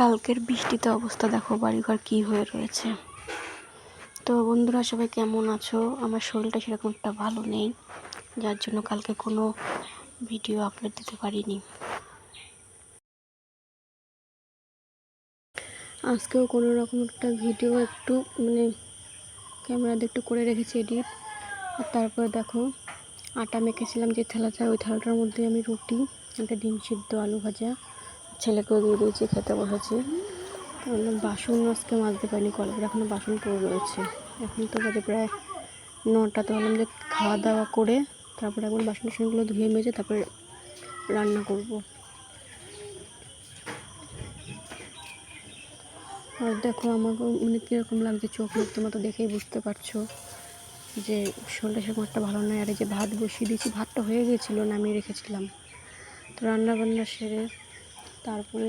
কালকের বৃষ্টিতে অবস্থা দেখো, বাড়িঘর কি হয়ে রয়েছে। তো বন্ধুরা, সবাই কেমন আছো? আমার শরীরটা সেরকম একটা ভালো নেই, যার জন্য কালকে কোনো ভিডিও আপলোড দিতে পারিনি। আজকেও কোনো রকম একটা ভিডিও একটু মানে ক্যামেরাতে একটু করে রেখেছি এডিট আর তারপরে দেখো, আটা মেখেছিলাম যে থালাটা, ওই থালাটার মধ্যে আমি রুটি, একটা ডিম সিদ্ধ, আলু ভাজা ছেলেকেও দিয়ে দিয়েছি, খেতে বসেছি। বাসন আজকে মাজতে পারিনি, কলেজের এখনও বাসন পড়ে রয়েছে। এখন তো বাজে প্রায় নটা, তো ভাবলাম যে খাওয়া দাওয়া করে তারপরে একবার বাসন টাসনগুলো ধুয়ে মেজে তারপরে রান্না করব। আর দেখো, আমাকে মানে কীরকম লাগছে চোখ, মুখ তোমরা তো দেখেই বুঝতে পারছ যে শরীরটা সেরকম একটা ভালো নয়। আর এই যে ভাত বসিয়ে দিয়েছি, ভাতটা হয়ে গিয়েছিল, নামিয়ে রেখেছিলাম। তো রান্না বান্না সেরে তারপরে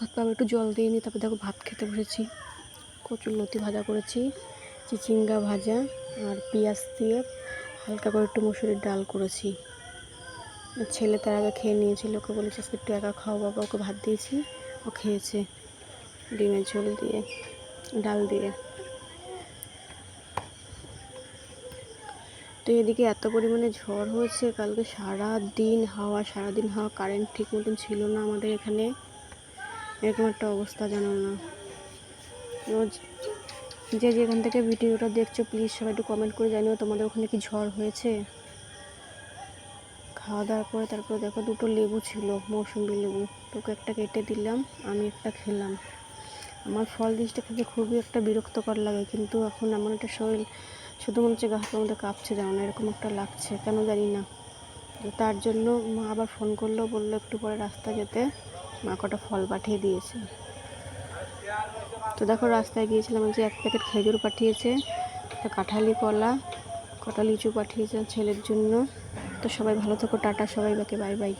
হাত পা একটু জল দিয়ে নিই, তারপরে দেখো ভাত খেতে বসেছি। কচুর লতি ভাজা করেছি, চিচিঙ্গা ভাজা আর পেঁয়াজ দিয়ে হালকা করে একটু মুসুরির ডাল করেছি। ছেলে তার আগে খেয়ে নিয়েছিল, ওকে বলেছে, আজকে একটু একা খাও বাবা, ওকে ভাত দিয়েছি, ও খেয়েছে। ডিমের ঝোল দিয়ে, ডাল দিয়ে। তো এদিকে এত পরিমাণে ঝড় হয়েছে, কালকে সারা দিন হাওয়া সারা দিন হাওয়া কারেন্ট ঠিক মতন ছিল না আমাদের এখানে। এরকম একটা অবস্থা জানো না। রোজ যে যেখান থেকে ভিডিওটা দেখছ প্লিজ সবাই একটু কমেন্ট করে জানিও তোমাদের ওখানে কি ঝড় হয়েছে। খাওয়া দাওয়ার পরে তারপরে দেখো দুটো লেবু ছিল, মৌসুমি লেবু। তোকে একটা কেটে দিলাম, আমি একটা খেলাম। আমার ফল জিনিসটা খেতে খুবই একটা বিরক্তকর লাগে, কিন্তু এখন এমন একটা শরীর শুধু মনে হচ্ছে গা, হাতের মধ্যে কাঁপছে যাও না এরকম একটা লাগছে, কেন জানি না। তো তার জন্য মা আবার ফোন করল, বলল একটু পরে রাস্তা যেতে। মা কটা ফল পাঠিয়ে দিয়েছে। তো দেখো রাস্তায় গিয়েছিলাম যে এক প্যাকেট খেজুর পাঠিয়েছে, একটা কাঁঠালি কলা, কটা লিচু পাঠিয়েছে ছেলের জন্য। তো সবাই ভালো থেকো, টাটা সবাই বাকে বাই বাই।